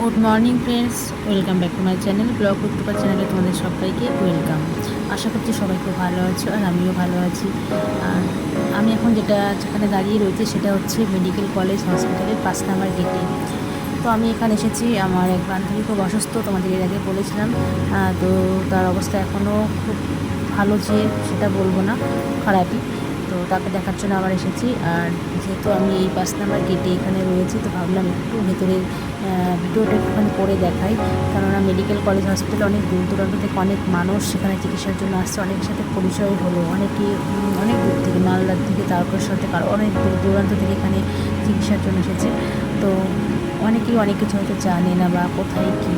Good morning friends welcome back to my channel blog Uttapa চ্যানেলে তোমাদের সবাইকে welcome আশা করছি সবাই খুব ভালো আছো আর আমিও ভালো আছি। আমি এখন যেটা যেখানে দাঁড়িয়ে রয়েছে সেটা হচ্ছে মেডিকেল কলেজ হসপিটালের পাঁচ নাম্বার গেটে তো আমি এখানে এসেছি, আমার এক বান্ধবী খুব অসুস্থ, তোমাদের এর আগে বলেছিলাম। তো তার অবস্থা এখনও খুব ভালো যে সেটা বলব না, খারাপই। তো তাকে দেখার জন্য আবার এসেছি। আর যেহেতু আমি এই পাঁচ নাম্বার গেটে এখানে রয়েছি তো ভাবলাম একটু ভেতরের আহ, ভিডিওটা একটুখানি করে দেখাই। কেননা মেডিকেল কলেজ হসপিটালে অনেক দূর দূরান্ত থেকে অনেক মানুষ সেখানে চিকিৎসার জন্য আসছে। অনেকের সাথে পরিচয় হলো অনেকে অনেক দূর থেকে মালদার থেকে তারপর সাথে কারও অনেক দূর দূরান্ত থেকে এখানে চিকিৎসার জন্য এসেছে। তো অনেকেই অনেক কিছু হয়তো জানে না বা কোথায় কী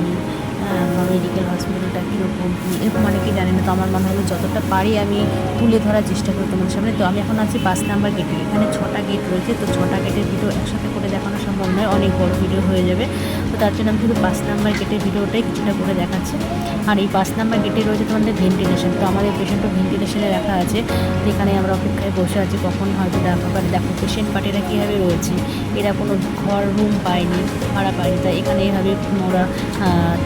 মেডিকেল হসপিটালটা কীরকম, কী এরকম অনেকেই জানে না, তো আমার মনে হলো যতটা পারি আমি তুলে ধরার চেষ্টা করি তোমাদের সামনে। তো আমি এখন আছি পাঁচ নাম্বার গেটে এখানে ছটা গেট রয়েছে, তো ছটা গেটের ভিডিও একসাথে করে দেখানো সম্ভব নয়, অনেক বড় ভিডিও হয়ে যাবে। তো তার জন্য আমি শুধু পাঁচ নাম্বার গেটের ভিডিওটাই কিছুটা করে দেখাচ্ছি। আর এই পাঁচ নাম্বার গেটে রয়েছে তোমাদের ভেন্টিলেশন তো আমাদের পেশেন্টও ভেন্টিলেশনে রাখা আছে। তো এখানে আমরা অপেক্ষায় বসে আছি, কখন হয়তো দেখা পারে দেখো পেশেন্ট পার্টিরা কীভাবে রয়েছে। এরা কোনো ঘর রুম পায়নি, ভাড়া পায়নি। তাই এখানে এভাবে ওরা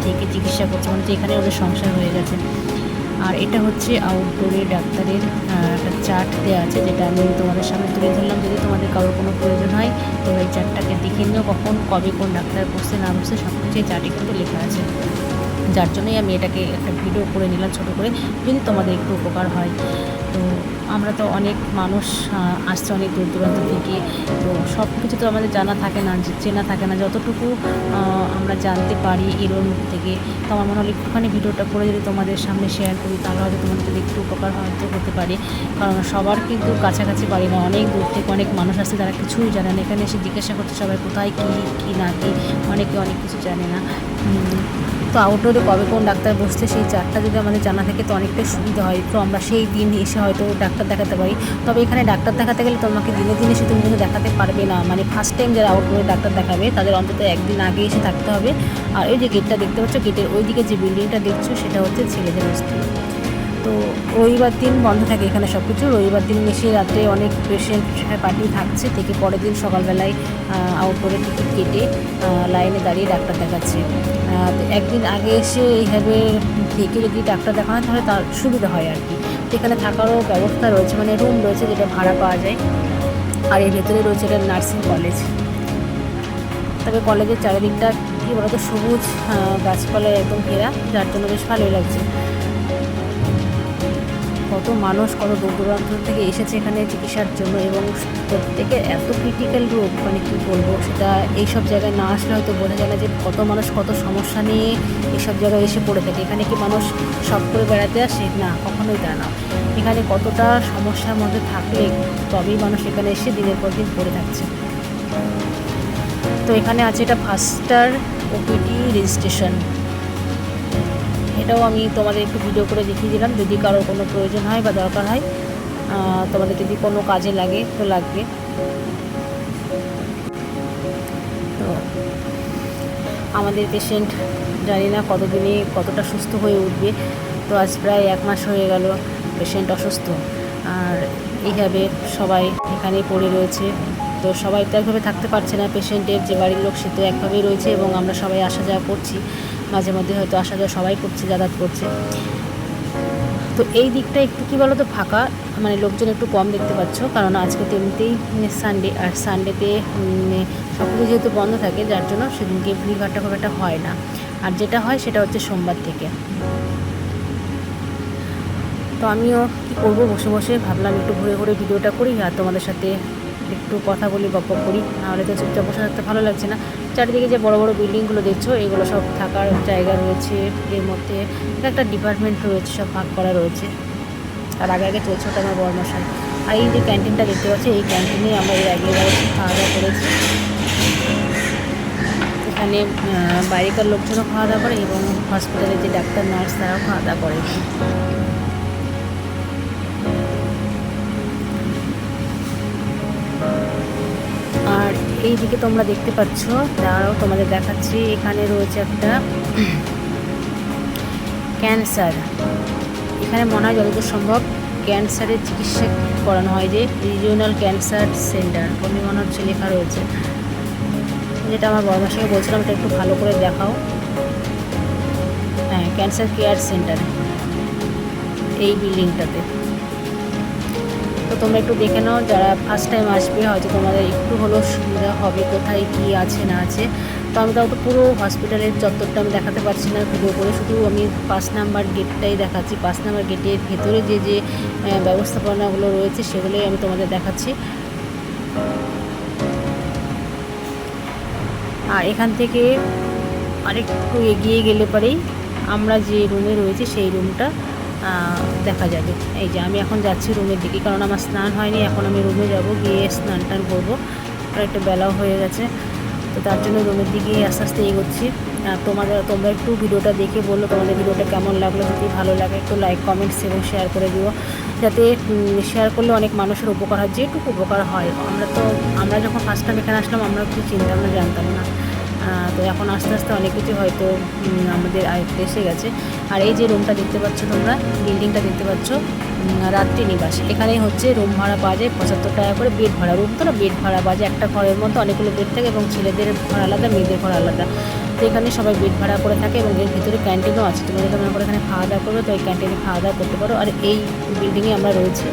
থেকে চিকিৎসা করছে। মানে এখানে ওদের সংসার হয়ে গেছে। আর এটা হচ্ছে আউটডোরে ডাক্তারের একটা চার্ট দেওয়া আছে, যেটা আমি তোমাদের সামনে তুলে ধরলাম। যদি তোমাদের কারোর কোনো প্রয়োজন হয়, তো এই চার্টটাকে দেখে নিও কখন, কবে কোন ডাক্তার বসছে না বসছে সব কিছু এই চার্টে কিন্তু লেখা আছে। যার জন্যই আমি এটাকে একটা ভিডিও করে নিলাম ছোটো করে, যদি তোমাদের একটু উপকার হয়। তো আমরা তো অনেক মানুষ আসছে অনেক দূর দূরান্ত থেকে। তো সব কিছু তো আমাদের জানা থাকে না চেনা থাকে না। যতটুকু আমরা জানতে পারি এরোর মুখ থেকে। তো আমার মনে হলো একটুখানি ভিডিওটা করে যদি তোমাদের সামনে শেয়ার করি, তাহলে হয়তো তোমাদের যদি একটু উপকার হয়তো হতে পারে। কারণ সবার কিন্তু কাছাকাছি বাড়ি না অনেক দূর থেকে অনেক মানুষ আসছে তারা কিছুই জানে না। এখানে এসে জিজ্ঞাসা করতে সবাই কোথায়, কী কী না কী, অনেকে অনেক কিছু জানে না। তো আউটডোরে কবে কোন ডাক্তার বসছে, সেই চারটা যদি আমাদের জানা থাকে, তো অনেকটাই সুবিধা হয়। তো আমরা সেই দিন এসে হয়তো ডাক্তার দেখাতে পারি। তবে এখানে ডাক্তার দেখাতে গেলে তোমাকে দিনে দিনে এসে তুমি দেখাতে পারবে না। মানে ফার্স্ট টাইম যারা আউটডোরে ডাক্তার দেখাবে, তাদের অন্তত একদিন আগে এসে থাকতে হবে। আর ওই যে গেটটা দেখতে পাচ্ছ গেটের ওই দিকে যে বিল্ডিংটা দেখছ, সেটা হচ্ছে ছেলেদের হোস্টেল তো রবিবার দিন বন্ধ থাকে এখানে সব কিছু রবিবার দিন এসে রাত্রে অনেক পেশেন্ট পার্টি থাকছে। থেকে পরের দিন সকালবেলায় আউটডোরে টিকিট কেটে লাইনে দাঁড়িয়ে ডাক্তার দেখাচ্ছে। একদিন আগে এসে এইভাবে থেকে যদি ডাক্তার দেখানো তাহলে তার সুবিধা হয় আর কি। এখানে থাকারও ব্যবস্থা রয়েছে মানে রুম রয়েছে যেটা ভাড়া পাওয়া যায়। আর এর ভেতরে রয়েছে এটা নার্সিং কলেজ তবে কলেজের চারিদিকটা কী বলতো? সবুজ গাছপালায় একদম ঘেরা, যার জন্য বেশ ভালোই লাগছে। কত মানুষ, কত দূর দূরান্ত থেকে এসেছে এখানে চিকিৎসার জন্য এবং প্রত্যেকে এত ক্রিটিক্যাল রোগ মানে কী বলব, সেটা এইসব জায়গায় না আসলে হয়তো বোঝা যায় না যে কত মানুষ কত সমস্যা নিয়ে এইসব জায়গায় এসে পড়ে থাকে। এখানে কি মানুষ সব করে বেড়াতে আসে? না, কখনোই তা না। এখানে কতটা সমস্যার মধ্যে থাকলে তবেই মানুষ এখানে এসে দিনের পর দিন পড়ে থাকছে। তো এখানে আছে এটা ফাস্টার ওপিটি রেজিস্ট্রেশন এটাও আমি তোমাদের একটু ভিডিও করে দেখিয়ে দিলাম। যদি কারোর কোনো প্রয়োজন হয় বা দরকার হয় তোমাদের যদি কোনো কাজে লাগে, তো লাগবে। তো আমাদের পেশেন্ট জানি না কতদিনে কতটা সুস্থ হয়ে উঠবে। তো আজ প্রায় এক মাস হয়ে গেল পেশেন্ট অসুস্থ। আর এইভাবে সবাই এখানেই পড়ে রয়েছে। তো সবাই তো একভাবে থাকতে পারছে না পেশেন্টের যে বাড়ির লোক সে তো একভাবেই রয়েছে এবং আমরা সবাই আসা যাওয়া করছি। মাঝে মধ্যে হয়তো আসা যাওয়া সবাই করছে, যাতায়াত করছে। তো এই দিকটা একটু কী বলো তো ফাঁকা? মানে লোকজন একটু কম দেখতে পাচ্ছ, কারণ আজকে তো এমনিতেই সানডে আর সানডেতে সব কিছু যেহেতু বন্ধ থাকে, যার জন্য সেদিনকে ভিড়ভাড়টা খুব একটা হয় না। আর যেটা হয় সেটা হচ্ছে সোমবার থেকে। তো আমিও কী করব? বসে বসে ভাবলাম একটু ঘুরে ঘুরে ভিডিওটা করি, আর তোমাদের সাথে একটু কথা বলি, গপ্প করি। নাহলে তো চুপচাপ বসে থাকতে ভালো লাগছে না। চারিদিকে যে বড় বড় বিল্ডিংগুলো দেখছ, এগুলো সব থাকার জায়গা রয়েছে এর মধ্যে। একটা ডিপার্টমেন্ট রয়েছে, সব ভাগ করা রয়েছে। আর আগে আগে চলছে ওটা আমার বর্মশাই আর এই যে ক্যান্টিনটা দেখতে পাচ্ছি, এই ক্যান্টিনে আমরা এর আগে খাওয়া দাওয়া করেছি। এখানে বাইরেকার লোকজনও খাওয়া দাওয়া করে এবং হসপিটালে যে ডাক্তার নার্স তারাও খাওয়া দাওয়া করে। আর এই দিকে তোমরা দেখতে পাচ্ছ। দাঁড়াও, তোমাদের দেখাচ্ছি। এখানে রয়েছে একটা ক্যান্সার। এখানে মনে হয় যতদূর সম্ভব ক্যান্সারের চিকিৎসা করানো হয় যে রিজিওনাল ক্যান্সার সেন্টার। বলে মনে হচ্ছে লেখা রয়েছে। যেটা আমার বড়মাসাকে বলছিলাম, এটা একটু ভালো করে দেখাও। হ্যাঁ ক্যান্সার কেয়ার সেন্টার। এই বিল্ডিংটাতে। তোমরা একটু দেখে নাও, যারা ফার্স্ট টাইম আসবে, হয়তো তোমাদের একটু হলেও সুবিধা হবে, কোথায় কী আছে, না আছে। তো আমি তাও তো পুরো হসপিটালের চত্বরটা আমি দেখাতে পারছি না ভিডিও করে। শুধু আমি পাঁচ নাম্বার গেটটাই দেখাচ্ছি। পাঁচ নাম্বার গেটের ভেতরে যে যে ব্যবস্থাপনাগুলো রয়েছে, সেগুলোই আমি তোমাদের দেখাচ্ছি। আর এখান থেকে আরেকটু এগিয়ে গেলে পরেই আমরা যে রুমে রয়েছি, সেই রুমটা দেখা যাবে। এই যে আমি এখন যাচ্ছি রুমের দিকে, কারণ আমার স্নান হয়নি, এখন আমি রুমে যাব, গিয়ে স্নান টান করব। একটু বেলাও হয়ে গেছে, তো তার জন্য রুমের দিকে আস্তে আস্তে এগোচ্ছি। আর তোমাদের, তোমরা একটু ভিডিওটা দেখে বলল তোমাদের ভিডিওটা কেমন লাগল? যদি ভালো লাগে, একটু লাইক কমেন্টস এবং শেয়ার করে দিও। যাতে শেয়ার করলে অনেক মানুষের উপকার হয়, যেটুকু উপকার হয়। আমরা তো, আমরা যখন ফার্স্ট টাইম এখানে আসলাম, আমরা কিছু চিন্তা আমরা জানতাম না। তো এখন আস্তে আস্তে অনেক কিছু হয়তো আমাদের আয়ত্তে এসে গেছে। আর এই যে রুমটা দেখতে পাচ্ছ তোমরা বিল্ডিংটা দেখতে পাচ্ছ রাত্রি নিবাস। এখানে হচ্ছে রুম ভাড়া পাওয়া যায় পঁচাত্তর টাকা করে বেড ভাড়া। রুম তো না বেড ভাড়া পাওয়া যায়। একটা ঘরের মধ্যে অনেকগুলো বেড থাকে এবং ছেলেদের ঘর আলাদা, মেয়েদের ঘর আলাদা। তো এখানে সবাই বেড ভাড়া করে থাকে এবং এর ভিতরে ক্যান্টিনও আছে। তুমি যদি করো এখানে খাওয়া দাওয়া করবে, তো এই ক্যান্টিনে খাওয়া দাওয়া করতে পারো। আর এই বিল্ডিংয়ে আমরা রয়েছি।